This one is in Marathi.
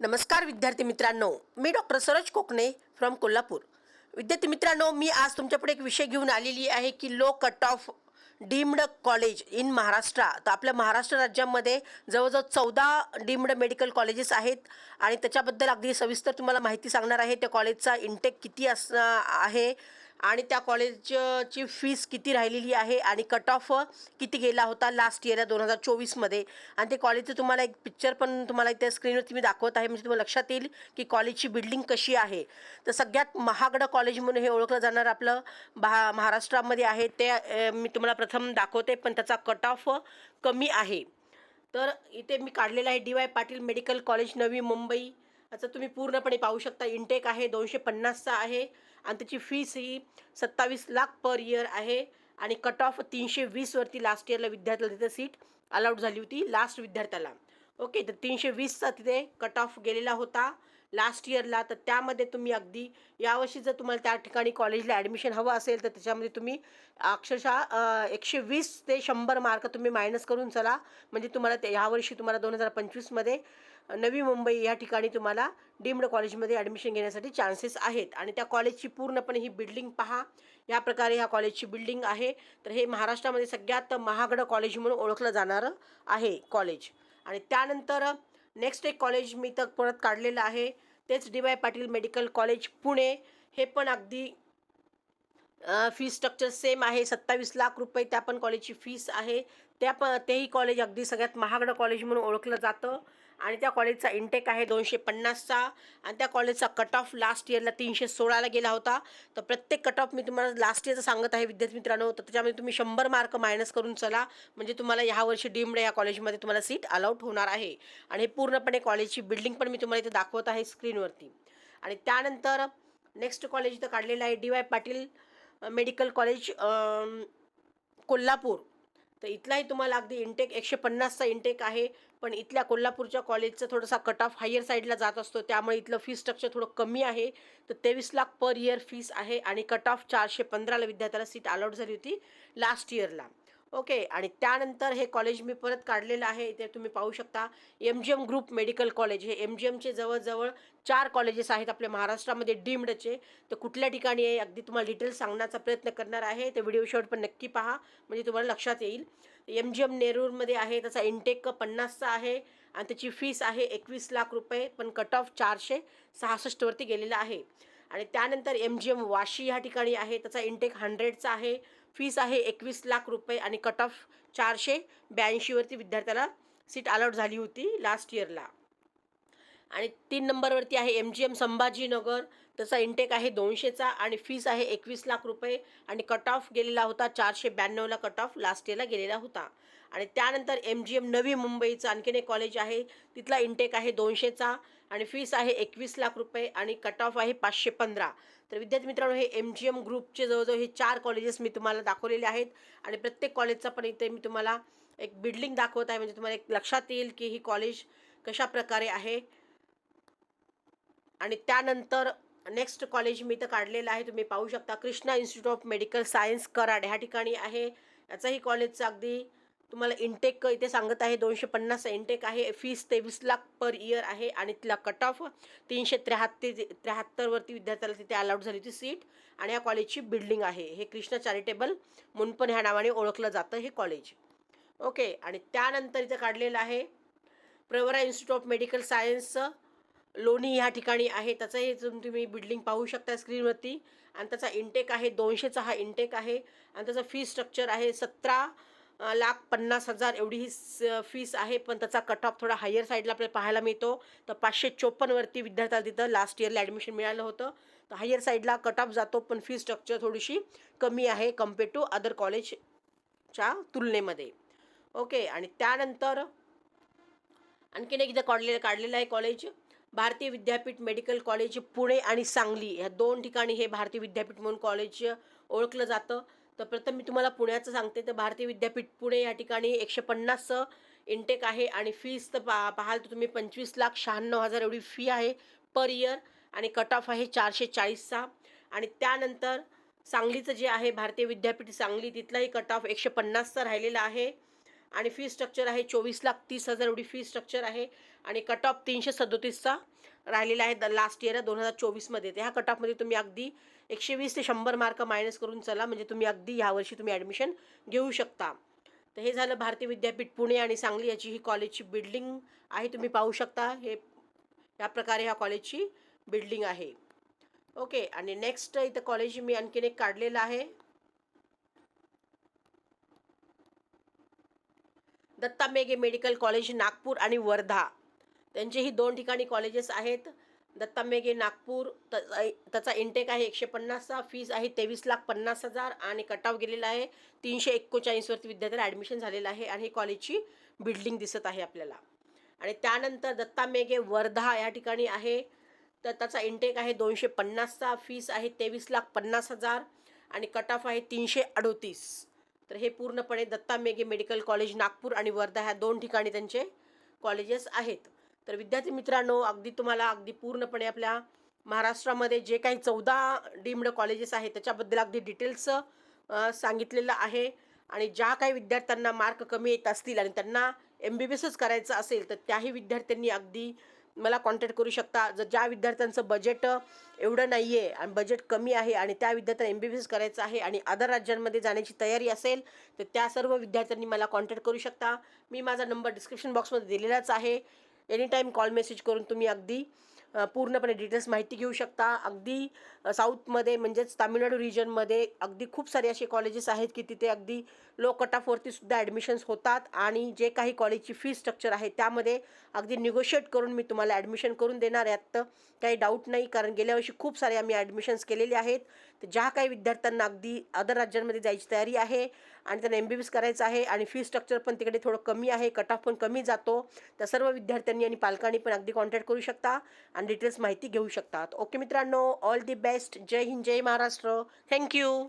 नमस्कार विद्यार्थी मित्रांनो. मी डॉक्टर सरोज कोकणे फ्रॉम कोल्हापूर. विद्यार्थी मित्रांनो मी आज तुमच्यापुढे एक विषय घेऊन आलेली आहे की low cut off deemed college in Maharashtra. तर आपल्या महाराष्ट्र राज्यामध्ये जवळजवळ चौदा डीम्ड मेडिकल कॉलेजेस आहेत आणि त्याच्याबद्दल अगदी सविस्तर तुम्हाला माहिती सांगणार आहे. त्या कॉलेजचा इंटेक किती अस आहे? आणि त्या कॉलेजची फीस किती राहिलेली आहे आणि कट ऑफ किती गेला होता लास्ट इयरला दोन हजार चोवीसमध्ये? आणि ते कॉलेजचं तुम्हाला एक पिक्चर पण तुम्हाला त्या स्क्रीनवरती मी दाखवत आहे म्हणजे तुम्हाला लक्षात येईल की कॉलेजची बिल्डिंग कशी आहे. तर सगळ्यात महागडं कॉलेज म्हणून हे ओळखलं जाणार आपलं भा महाराष्ट्रामध्ये आहे. ते मी तुम्हाला प्रथम दाखवते पण त्याचा कट ऑफ कमी आहे. तर इथे मी काढलेलं आहे D Y Patil medical college Navi Mumbai. याचं तुम्ही पूर्णपणे पाहू शकता. इंटेक आहे दोनशे पन्नासचा आहे. आणि त्याची फीस ही सत्तावीस लाख पर इयर आहे. आणि कट ऑफ तीनशे वीसवरती लास्ट इयरला विद्यार्थ्याला तिथे सीट अलाउड झाली होती लास्ट विद्यार्थ्याला. ओके तर तीनशे वीसचा तिथे कट ऑफ गेलेला होता. लास्ट इयरला तर त्यामध्ये तुम्ही अगदी यावर्षी जर तुम्हाला त्या ठिकाणी कॉलेजला ॲडमिशन हवं असेल तर त्याच्यामध्ये तुम्ही अक्षरशः एकशे वीस ते शंभर मार्क तुम्ही मायनस करून चला. म्हणजे तुम्हाला ते ह्यावर्षी तुम्हाला दोन हजार पंचवीसमध्ये नवी मुंबई या ठिकाणी तुम्हाला डीम्ड कॉलेजमध्ये ॲडमिशन घेण्यासाठी चान्सेस आहेत. आणि त्या कॉलेजची पूर्णपणे ही बिल्डिंग पहा. या प्रकारे ह्या कॉलेजची बिल्डिंग आहे. तर हे महाराष्ट्रामध्ये सगळ्यात महागडं कॉलेज म्हणून ओळखलं जाणारं आहे कॉलेज आणि त्यानंतर नेक्स्ट एक कॉलेज मी तर परत काढलेलं आहे. तेच D Y Patil medical college Pune. हे पण अगदी फी स्ट्रक्चर सेम आहे. सत्तावीस लाख रुपये त्या पण कॉलेजची फीस आहे. त्या पण तेही कॉलेज अगदी सगळ्यात महागडं कॉलेज म्हणून ओळखलं जातं. आणि त्या कॉलेजचा इंटेक आहे दोनशे पन्नासचा. आणि त्या कॉलेजचा कट ऑफ लास्ट इयरला तीनशे सोळाला गेला होता. तर प्रत्येक कट ऑफ मी तुम्हाला लास्ट इयरचं सांगत आहे विद्यार्थी मित्रांनो. तर त्याच्यामध्ये तुम्ही शंभर मार्क मायनस करून चला. म्हणजे तुम्हाला ह्या वर्षी डीम्ड या कॉलेजमध्ये तुम्हाला सीट अलाउट होणार आहे. आणि हे पूर्णपणे कॉलेजची बिल्डिंग पण मी तुम्हाला इथे दाखवत आहे स्क्रीनवरती आणि त्यानंतर नेक्स्ट कॉलेज इथं काढलेलं आहे D Y Patil medical college Kolhapur. तर इथलाही तुम्हाला अगदी इंटेक एकशे पन्नासचा इंटेक आहे. पण इथल्या कोल्हापूरच्या कॉलेजचा थोडासा कट ऑफ हायर साईडला जात असतो. त्यामुळे इथलं फी स्ट्रक्चर थोडं कमी आहे. तर तेवीस लाख पर इयर फीस आहे आणि कट ऑफ चारशे पंधराला विद्यार्थ्याला सीट अलॉट झाली होती लास्ट इयरला ओके. आणि त्यानंतर हे कॉलेज मी परत काढलेलं आहे. ते तुम्ही पाहू शकता M G M group medical college हे एम जी एमचे जवळजवळ चार कॉलेजेस आहेत आपल्या महाराष्ट्रामध्ये डीम्डचे तर कुठल्या ठिकाणी आहे अगदी तुम्हाला डिटेल्स सांगण्याचा प्रयत्न करणार आहे. ते व्हिडिओ शॉर्ट पण नक्की पहा म्हणजे तुम्हाला लक्षात येईल. एम जी एम नेरूरमध्ये आहे त्याचा इनटेक पन्नासचा आहे आणि त्याची फीस आहे एकवीस लाख रुपये पण कट ऑफ चारशे सहासष्टवरती गेलेला आहे. आणि त्यानंतर एम जी एम वाशी ह्या ठिकाणी आहे त्याचा इनटेक हंड्रेडचा आहे. फीस आहे एकवीस लाख रुपये आणि कट ऑफ चारशे ब्याऐंशीवरती विद्यार्थ्याला सीट अलॉट झाली होती लास्ट इयरला आणि तीन नंबरवरती आहे एम जी एम संभाजीनगर. त्याचा इंटेक आहे दोनशेचा आणि फीस आहे एकवीस लाख रुपये आणि कट ऑफ गेलेला होता चारशे ब्याण्णवला कट ऑफ लास्ट इयरला गेलेला होता. आणि त्यानंतर एम जी एम नवी मुंबईचं आणखीन एक कॉलेज आहे. तिथला इंटेक आहे दोनशेचा. आणि फीस आहे एकवीस लाख रुपये आणि कट ऑफ आहे पाचशे पंधरा. तर विद्यार्थी मित्रांनो हे एम जी एम ग्रुपचे जवळजवळ हे चार कॉलेजेस मी तुम्हाला दाखवलेले आहेत. आणि प्रत्येक कॉलेजचा पण इथे मी तुम्हाला एक बिल्डिंग दाखवत आहे. म्हणजे तुम्हाला एक लक्षात येईल की ही कॉलेज कशा प्रकारे आहे. आणि त्यानंतर नेक्स्ट कॉलेज मी इथं काढलेलं आहे. तुम्ही पाहू शकता Krishna institute of medical science Karad. ह्या ठिकाणी आहे. याचाही कॉलेजचं अगदी तुम्हाला इंटेक इथे सांगत आहे दोनशे पन्नास इंटेक आहे फीस तेवीस लाख पर इयर आहे आणि तिला कट ऑफ तीनशे त्र्याहत्तर त्र्याहत्तरवरती विद्यार्थ्याला तिथे अलाउड झाली होती सीट आणि या कॉलेजची बिल्डिंग आहे. हे कृष्णा चॅरिटेबल मुनपण ह्या नावाने ओळखलं जातं हे कॉलेज ओके आणि त्यानंतर इथं काढलेलं आहे प्रवरा इन्स्टिट्यूट ऑफ मेडिकल सायन्सचं लोणी ह्या ठिकाणी आहे. त्याचं हे तुम्ही बिल्डिंग पाहू शकता स्क्रीनवरती आणि त्याचा इंटेक आहे दोनशेचा हा इंटेक आहे. आणि त्याचं फी स्ट्रक्चर आहे सतरा लाख पन्नास हजार एवढी ही स- फीस आहे पण त्याचा कट ऑफ थोडा हायर साईडला आपल्याला पाहायला मिळतो. तर पाचशे चोपन्नवरती विद्यार्थ्याला तिथं लास्ट इयरला ॲडमिशन मिळालं होतं. तर हायर साईडला कट ऑफ जातो पण फी स्ट्रक्चर थोडीशी कमी आहे कंपेअर टू अदर कॉलेजच्या तुलनेमध्ये. ओके आणि त्यानंतर आणखीन एक इथं काढलेलं काढलेलं आहे कॉलेज भारतीय विद्यापीठ मेडिकल कॉलेज पुणे आणि सांगली. ह्या दोन ठिकाणी हे भारतीय विद्यापीठ म्हणून कॉलेज ओळखलं जातं. तर प्रथम मी तुम्हाला पुण्याचं सांगते. तर भारतीय विद्यापीठ पुणे या ठिकाणी एकशे पन्नास इंटेक आहे आणि फीस तर पा पाहाल तर तुम्ही पंचवीस लाख शहाण्णव हजार एवढी फी आहे पर इयर आणि कट ऑफ आहे चारशे चाळीसचा आणि त्यानंतर सांगलीचं जे आहे भारतीय विद्यापीठ सांगली तिथलाही कट ऑफ एकशे पन्नासचा राहिलेला आहे. आणि फी स्ट्रक्चर आहे चोवीस लाख तीस हजार एवढी फी स्ट्रक्चर आहे. आणि कट ऑफ तीनशे सदोतीसचा राहिलेला आहे द लास्ट इयर दोन हजार चोवीसमध्ये त्या कट ऑफमध्ये तुम्ही अगदी एकशे वीस ते शंभर मार्क मायनस करून चला म्हणजे तुम्ही अगदी यावर्षी तुम्ही ॲडमिशन घेऊ शकता. तर हे झालं भारतीय विद्यापीठ पुणे आणि सांगली याची ही कॉलेजची बिल्डिंग आहे तुम्ही पाहू शकता. हे या प्रकारे ह्या कॉलेजची बिल्डिंग आहे. ओके आणि नेक्स्ट इथं कॉलेज मी आणखीन एक काढलेलं आहे. दत्ता मेघे मेडिकल कॉलेज नागपूर आणि वर्धा. त्यांचे ही दोन ठिकाणी कॉलेजेस आहेत. दत्ता मेघे नागपूर त- त्याचा इंटेक आहे एकशे पन्नासचा फीज आहे तेवीस लाख पन्नास हजार आणि कट ऑफ गेलेला आहे तीनशे एकोचाळीसवरती विद्यार्थ्याला ॲडमिशन झालेलं आहे आणि ही कॉलेजची बिल्डिंग दिसत आहे आपल्याला. आणि त्यानंतर दत्ता मेघे वर्धा या ठिकाणी आहे. तर त्याचा इंटेक आहे दोनशे पन्नासचा फीस आहे तेवीस लाख पन्नास हजार आणि कट ऑफ आहे तीनशे अडोतीस. तर हे पूर्णपणे दत्ता मेघे मेडिकल कॉलेज नागपूर आणि वर्धा ह्या दोन ठिकाणी त्यांचे कॉलेजेस आहेत. तर विद्यार्थी मित्रांनो अगदी तुम्हाला अगदी पूर्णपणे आपल्या महाराष्ट्रामध्ये जे काही चौदा डीम्ड कॉलेजेस आहेत त्याच्याबद्दल अगदी डिटेल्स सांगितलेलं आहे. आणि ज्या काही विद्यार्थ्यांना मार्क कमी येत असतील आणि त्यांना एम बी बी एसच करायचं असेल तर त्याही विद्यार्थ्यांनी अगदी मला कॉन्टॅक्ट करू शकता. जर ज्या विद्यार्थ्यांचं बजेट एवढं नाही आहे आणि बजेट कमी आहे आणि त्या विद्यार्थ्यांना एम बी बी एस करायचं आहे आणि अदर राज्यांमध्ये जाण्याची तयारी असेल तर त्या सर्व विद्यार्थ्यांनी मला कॉन्टॅक्ट करू शकता. मी माझा नंबर डिस्क्रिप्शन बॉक्समध्ये दिलेलाच आहे. एनी टाईम कॉल मेसेज करून तुम्ही अगदी पूर्णपणे डिटेल्स माहिती घेऊ शकता. अगदी साऊथमध्ये म्हणजेच तामिळनाडू रिजनमध्ये अगदी खूप सारे असे कॉलेजेस आहेत की तिथे अगदी लो कट ऑफवरतीसुद्धा ॲडमिशन्स होतात आणि जे काही कॉलेजची फी स्ट्रक्चर आहे त्यामध्ये अगदी निगोशिएट करून मी तुम्हाला ॲडमिशन करून देणार यात काही डाऊट नाही कारण गेल्या वर्षी खूप सारे आम्ही ॲडमिशन्स केलेले आहेत. तर ज्या काही विद्यार्थ्यांना अगदी अदर राज्यांमध्ये जायची तयारी आहे आणि त्यांना एम बी बी एस करायचं आहे आणि फी स्ट्रक्चर पण तिकडे थोडं कमी आहे कट ऑफ पण कमी जातो. त्या सर्व विद्यार्थ्यांनी आणि पालकांनी पण अगदी कॉन्टॅक्ट करू शकता आणि डिटेल्स माहिती घेऊ शकतात. ओके मित्रांनो all the best Jai Hind Jai Maharashtra. Thank you